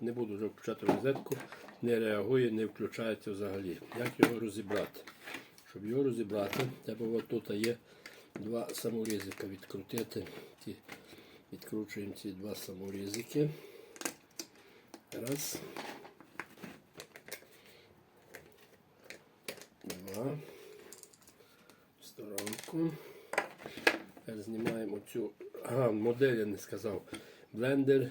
Не буду вже включати розетку, не реагує, не включається взагалі. Як його розібрати? Щоб його розібрати, треба от тут є два саморізика відкрутити. Ті, відкручуємо ці два саморізики. Раз. Два. В сторонку. Знімаємо цю. Ага, модель я не сказав. Блендер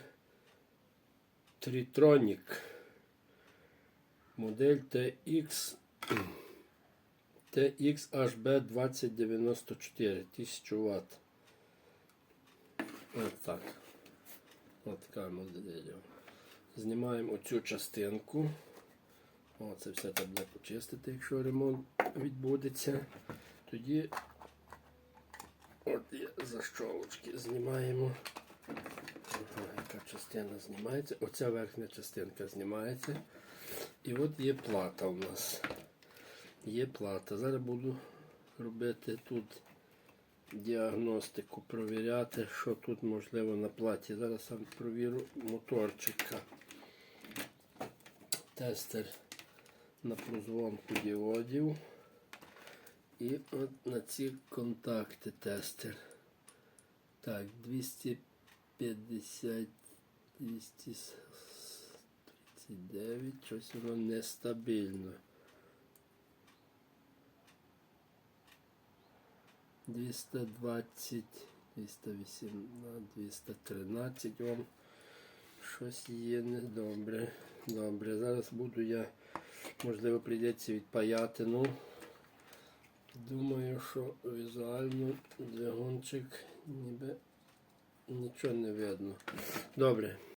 Tritronic. Модель TX TX HB 2094 1000 Вт. От так. От така модель. Знімаємо оцю частинку. О, це все треба почистити, якщо ремонт відбудеться. Тоді от є защолочки знімаємо. Яка частина знімається. Оця верхня частинка знімається. І от є плата у нас. Є плата. Зараз буду робити тут діагностику, провіряти, що тут можливо на платі. Зараз сам провірю моторчика. Тестер на прозвонку діодів. І от на ці контакти тестер. Так, 250, 239, щось воно нестабільно. 220, 218, 213 Ом. Щось є недобре. Добре, зараз буду я, можливо, прийдеться відпаяти. Ну, думаю, що візуально двигунчик ніби нічого не видно. Добре,